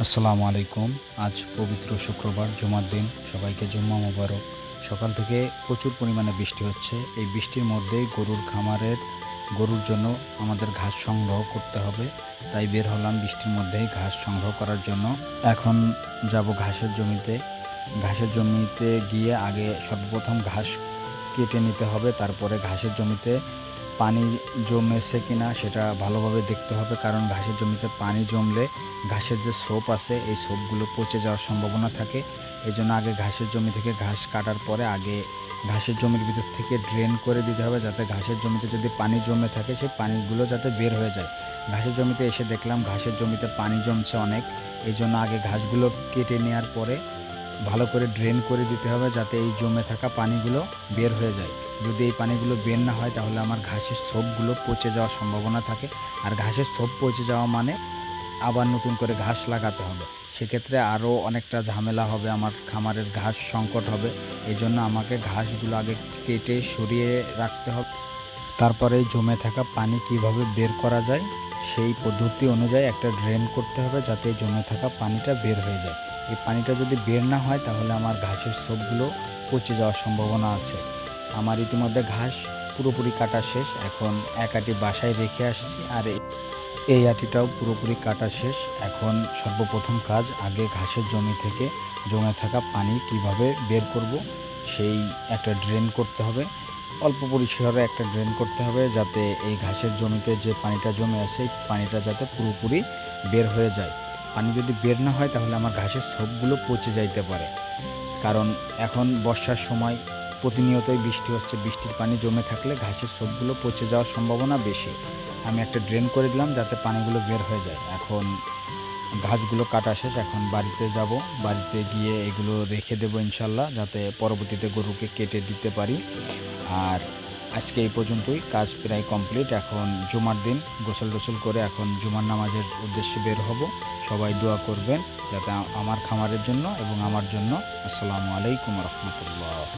আসসালামু আলাইকুম। আজ পবিত্র শুক্রবার, জুমার দিন। সবাইকে জুম্মা মোবারক। সকাল থেকে প্রচুর পরিমাণে বৃষ্টি হচ্ছে। এই বৃষ্টির মধ্যেই গরুর খামারের গরুর জন্য আমাদের ঘাস সংগ্রহ করতে হবে। তাই বের হলাম বৃষ্টির মধ্যেই ঘাস সংগ্রহ করার জন্য। এখন যাব ঘাসের জমিতে। ঘাসের জমিতে গিয়ে আগে সর্বপ্রথম ঘাস কেটে নিতে হবে। তারপরে ঘাসের জমিতে পানি জমেছে কিনা সেটা ভালোভাবে দেখতে হবে, কারণ ঘাসের জমিতে পানি জমলে ঘাসের যে সোপ আছে, এই সোপগুলো পচে যাওয়ার সম্ভাবনা থাকে। এই জন্য আগে ঘাসের জমি থেকে ঘাস কাটার পরে আগে ঘাসের জমির ভিতর থেকে ড্রেন করে দিতে হবে, যাতে ঘাসের জমিতে যদি পানি জমে থাকে, সেই পানিগুলো যাতে বের হয়ে যায়। ঘাসের জমিতে এসে দেখলাম ঘাসের জমিতে পানি জমছে অনেক এই জন্য আগে ঘাসগুলো কেটে নেওয়ার পরে ভালো করে ড্রেন করে দিতে হবে যাতে এই জমে থাকা পানিগুলো বের হয়ে যায়। যদি এই পানিগুলো বের না হয় তাহলে আমার ঘাসের সোপগুলো পচে যাওয়ার সম্ভাবনা থাকে। আর ঘাসের সোপ পচে যাওয়া মানে আবার নতুন করে ঘাস লাগাতে হবে। সেক্ষেত্রে আরও অনেকটা ঝামেলা হবে, আমার খামারের ঘাস সংকট হবে। এই জন্য আমাকে ঘাসগুলো আগে কেটে সরিয়ে রাখতে হবে। তারপরে জমে থাকা পানি কীভাবে বের করা যায় সেই পদ্ধতি অনুযায়ী একটা ড্রেন করতে হবে যাতে জমে থাকা পানিটা বের হয়ে যায়। এই পানিটা যদি বের না হয়, তাহলে আমার ঘাসের সবগুলো পচে যাওয়ার সম্ভাবনা আছে। আমার ইতিমধ্যে ঘাস পুরোপুরি কাটা শেষ। এখন এক আটি বাসায় রেখে আসছি আর এই- আটিটাও পুরোপুরি কাটা শেষ। এখন সর্বপ্রথম কাজ আগে ঘাসের জমি থেকে জমে থাকা পানি কীভাবে বের করব, সেই একটা ড্রেন করতে হবে। অল্প পরিসরে একটা ড্রেন করতে হবে যাতে এই ঘাসের জমিতে যে পানিটা জমে আছে, এই পানিটা যাতে পুরোপুরি বের হয়ে যায়। পানি যদি বের না হয়, তাহলে আমার ঘাসের সবগুলো পচে যাইতে পারে। কারণ এখন বর্ষার সময় প্রতিনিয়তই বৃষ্টি হচ্ছে। বৃষ্টির পানি জমে থাকলে ঘাসের সবগুলো পচে যাওয়ার সম্ভাবনা বেশি। আমি একটা ড্রেন করে দিলাম যাতে পানিগুলো বের হয়ে যায়। এখন ঘাসগুলো কাটা শেষ। এখন বাড়িতে যাব। বাড়িতে গিয়ে এগুলো রেখে দেবো ইনশাল্লাহ, যাতে পরবর্তীতে গরুকে কেটে দিতে পারি। আর আজকে এই পর্যন্তই। কাজ প্রায় কমপ্লিট এখন জুমার দিন। গোসল গোসল করে এখন জুমার নামাজের উদ্দেশ্যে বের হব। সবাই দোয়া করবেন যাতে আমার খামারের জন্য এবং আমার জন্য। আসসালামু আলাইকুম রহমতুল্লাহ।